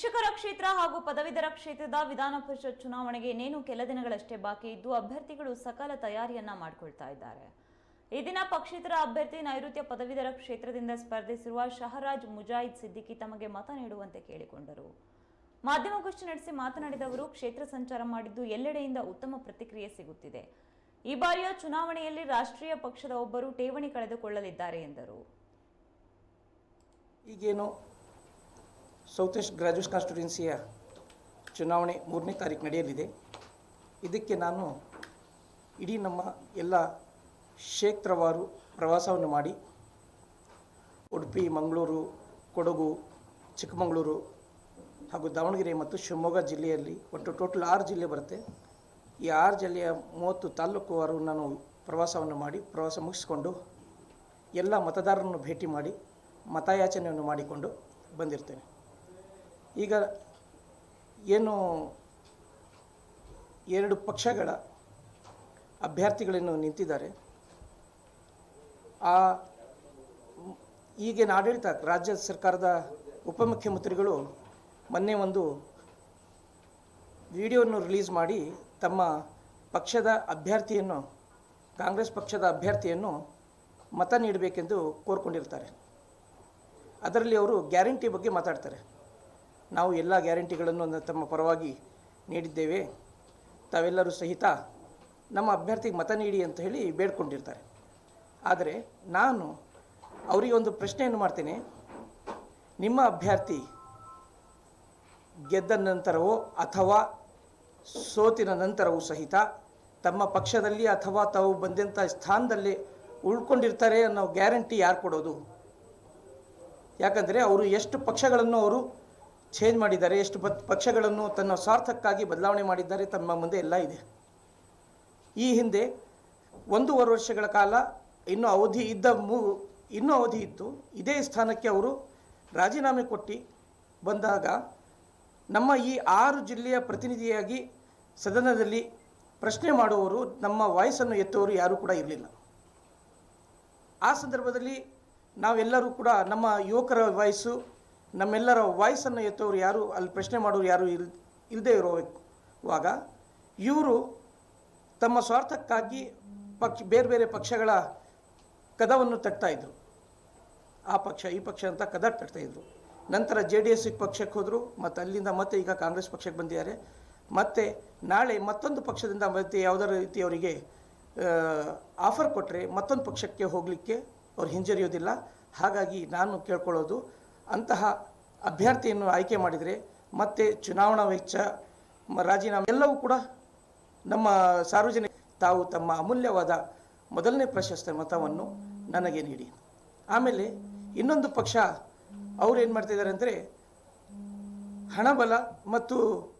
ಶಿಕ್ಷಕರ ಕ್ಷೇತ್ರ ಹಾಗೂ ಪದವೀಧರ ಕ್ಷೇತ್ರದ ವಿಧಾನ ಪರಿಷತ್ ಚುನಾವಣೆಗೆ ಇನ್ನೇನು ಕೆಲ ದಿನಗಳಷ್ಟೇ ಬಾಕಿ ಇದ್ದು, ಅಭ್ಯರ್ಥಿಗಳು ಸಕಾಲ ತಯಾರಿಯನ್ನ ಮಾಡಿಕೊಳ್ತಾ ಇದ್ದಾರೆ. ಈ ದಿನ ಪಕ್ಷೇತರ ಅಭ್ಯರ್ಥಿ ನೈಋತ್ಯ ಪದವೀಧರ ಕ್ಷೇತ್ರದಿಂದ ಸ್ಪರ್ಧಿಸಿರುವ ಶಹರಾಜ್ ಮುಜಾಹಿದ್ ಸಿದ್ದಿಕಿ ತಮಗೆ ಮತ ನೀಡುವಂತೆ ಕೇಳಿಕೊಂಡರು. ಮಾಧ್ಯಮಗೋಷ್ಠಿ ನಡೆಸಿ ಮಾತನಾಡಿದ ಅವರು, ಕ್ಷೇತ್ರ ಸಂಚಾರ ಮಾಡಿದ್ದು ಎಲ್ಲೆಡೆಯಿಂದ ಉತ್ತಮ ಪ್ರತಿಕ್ರಿಯೆ ಸಿಗುತ್ತಿದೆ. ಈ ಬಾರಿಯ ಚುನಾವಣೆಯಲ್ಲಿ ರಾಷ್ಟ್ರೀಯ ಪಕ್ಷದ ಒಬ್ಬರು ಠೇವಣಿ ಕಳೆದುಕೊಳ್ಳಲಿದ್ದಾರೆ ಎಂದರು. ಸೌತ್ ಈಸ್ಟ್ ಗ್ರ್ಯಾಜುಯೇಟ್ ಕಾನ್ಸ್ಟಿಟ್ಯೂನ್ಸಿಯ ಚುನಾವಣೆ ಮೂರನೇ ತಾರೀಕು ನಡೆಯಲಿದೆ. ಇದಕ್ಕೆ ನಾನು ಇಡೀ ನಮ್ಮ ಎಲ್ಲ ಕ್ಷೇತ್ರವಾರು ಪ್ರವಾಸವನ್ನು ಮಾಡಿ, ಉಡುಪಿ, ಮಂಗಳೂರು, ಕೊಡಗು, ಚಿಕ್ಕಮಗಳೂರು ಹಾಗೂ ದಾವಣಗೆರೆ ಮತ್ತು ಶಿವಮೊಗ್ಗ ಜಿಲ್ಲೆಯಲ್ಲಿ ಒಟ್ಟು ಟೋಟಲ್ ಆರು ಜಿಲ್ಲೆ ಬರುತ್ತೆ. ಈ ಆರು ಜಿಲ್ಲೆಯ ಮೂವತ್ತು ತಾಲೂಕುವಾರು ನಾನು ಪ್ರವಾಸವನ್ನು ಮಾಡಿ, ಪ್ರವಾಸ ಮುಗಿಸಿಕೊಂಡು ಎಲ್ಲ ಮತದಾರರನ್ನು ಭೇಟಿ ಮಾಡಿ, ಮತಯಾಚನೆಯನ್ನು ಮಾಡಿಕೊಂಡು ಬಂದಿರ್ತೇನೆ. ಈಗ ಏನು ಎರಡು ಪಕ್ಷಗಳ ಅಭ್ಯರ್ಥಿಗಳನ್ನು ನಿಂತಿದ್ದಾರೆ. ಆ ಈಗಿನ ಆಡಳಿತ ರಾಜ್ಯ ಸರ್ಕಾರದ ಉಪಮುಖ್ಯಮಂತ್ರಿಗಳು ಮೊನ್ನೆ ಒಂದು ವಿಡಿಯೋವನ್ನು ರಿಲೀಸ್ ಮಾಡಿ ತಮ್ಮ ಪಕ್ಷದ ಅಭ್ಯರ್ಥಿಯನ್ನು, ಕಾಂಗ್ರೆಸ್ ಪಕ್ಷದ ಅಭ್ಯರ್ಥಿಯನ್ನು ಮತ ನೀಡಬೇಕೆಂದು ಕೋರ್ಕೊಂಡಿರ್ತಾರೆ. ಅದರಲ್ಲಿ ಅವರು ಗ್ಯಾರಂಟಿ ಬಗ್ಗೆ ಮಾತಾಡ್ತಾರೆ. ನಾವು ಎಲ್ಲ ಗ್ಯಾರಂಟಿಗಳನ್ನು ತಮ್ಮ ಪರವಾಗಿ ನೀಡಿದ್ದೇವೆ. ತಾವೆಲ್ಲರೂ ಸಹಿತ ನಮ್ಮ ಅಭ್ಯರ್ಥಿಗೆ ಮತ ನೀಡಿ ಅಂತ ಹೇಳಿ ಬೇಡ್ಕೊಂಡಿರ್ತಾರೆ. ಆದರೆ ನಾನು ಅವರಿಗೆ ಒಂದು ಪ್ರಶ್ನೆಯನ್ನು ಮಾಡ್ತೇನೆ. ನಿಮ್ಮ ಅಭ್ಯರ್ಥಿ ಗೆದ್ದ ನಂತರವೋ ಅಥವಾ ಸೋತಿನ ನಂತರವೂ ಸಹಿತ ತಮ್ಮ ಪಕ್ಷದಲ್ಲಿ ಅಥವಾ ತಾವು ಬಂದಂಥ ಸ್ಥಾನದಲ್ಲಿ ಉಳ್ಕೊಂಡಿರ್ತಾರೆ ಅನ್ನೋ ಗ್ಯಾರಂಟಿ ಯಾರು ಕೊಡೋದು? ಯಾಕಂದರೆ ಅವರು ಎಷ್ಟು ಪಕ್ಷಗಳನ್ನು ಅವರು ಚೇಂಜ್ ಮಾಡಿದ್ದಾರೆ. ಎಷ್ಟು ಪಕ್ಷಗಳನ್ನು ತನ್ನ ಸ್ವಾರ್ಥಕ್ಕಾಗಿ ಬದಲಾವಣೆ ಮಾಡಿದ್ದಾರೆ ತಮ್ಮ ಮುಂದೆ ಎಲ್ಲ ಇದೆ. ಈ ಹಿಂದೆ ಒಂದೂವರೆ ವರ್ಷಗಳ ಕಾಲ ಇನ್ನೂ ಅವಧಿ ಇದ್ದ ಮೂ ಇನ್ನೂ ಅವಧಿ ಇತ್ತು. ಇದೇ ಸ್ಥಾನಕ್ಕೆ ಅವರು ರಾಜೀನಾಮೆ ಕೊಟ್ಟು ಬಂದಾಗ ನಮ್ಮ ಈ ಆರು ಜಿಲ್ಲೆಯ ಪ್ರತಿನಿಧಿಯಾಗಿ ಸದನದಲ್ಲಿ ಪ್ರಶ್ನೆ ಮಾಡುವವರು ನಮ್ಮ ವಾಯ್ಸನ್ನು ಎತ್ತುವವರು ಯಾರೂ ಕೂಡ ಇರಲಿಲ್ಲ. ಆ ಸಂದರ್ಭದಲ್ಲಿ ನಾವೆಲ್ಲರೂ ಕೂಡ ನಮ್ಮ ಯುವಕರ ವಾಯ್ಸು ನಮ್ಮೆಲ್ಲರ ವಾಯ್ಸನ್ನು ಎತ್ತೋರು ಯಾರು, ಅಲ್ಲಿ ಪ್ರಶ್ನೆ ಮಾಡೋರು ಯಾರು ಇಲ್ ಇಲ್ಲದೇ ಇರೋವಾಗ ಇವರು ತಮ್ಮ ಸ್ವಾರ್ಥಕ್ಕಾಗಿ ಪಕ್ಷ, ಬೇರೆ ಬೇರೆ ಪಕ್ಷಗಳ ಕದವನ್ನು ತಟ್ತಾಯಿದ್ರು ಆ ಪಕ್ಷ, ಈ ಪಕ್ಷ ಅಂತ ಕದ ತಟ್ತಾಯಿದ್ರು ನಂತರ ಜೆ ಡಿ ಎಸ್ ಪಕ್ಷಕ್ಕೆ ಹೋದರು, ಮತ್ತು ಅಲ್ಲಿಂದ ಮತ್ತೆ ಈಗ ಕಾಂಗ್ರೆಸ್ ಪಕ್ಷಕ್ಕೆ ಬಂದಿದ್ದಾರೆ. ಮತ್ತು ನಾಳೆ ಮತ್ತೊಂದು ಪಕ್ಷದಿಂದ ಮತ್ತೆ ಯಾವುದರ ರೀತಿ ಅವರಿಗೆ ಆಫರ್ ಕೊಟ್ಟರೆ ಮತ್ತೊಂದು ಪಕ್ಷಕ್ಕೆ ಹೋಗಲಿಕ್ಕೆ ಅವ್ರು ಹಿಂಜರಿಯೋದಿಲ್ಲ. ಹಾಗಾಗಿ ನಾನು ಕೇಳ್ಕೊಳ್ಳೋದು ಅಂತಹ ಅಭ್ಯರ್ಥಿಯನ್ನು ಆಯ್ಕೆ ಮಾಡಿದರೆ ಮತ್ತೆ ಚುನಾವಣಾ ವೆಚ್ಚ ರಾಜೀನಾಮೆ ಎಲ್ಲವೂ ಕೂಡ ನಮ್ಮ ಸಾರ್ವಜನಿಕ ತಾವು ತಮ್ಮ ಅಮೂಲ್ಯವಾದ ಮೊದಲನೇ ಪ್ರಶಸ್ತಿ ಮತವನ್ನು ನನಗೆ ನೀಡಿ. ಆಮೇಲೆ ಇನ್ನೊಂದು ಪಕ್ಷ ಅವ್ರು ಏನು ಮಾಡ್ತಿದ್ದಾರೆ ಅಂದರೆ ಹಣಬಲ ಮತ್ತು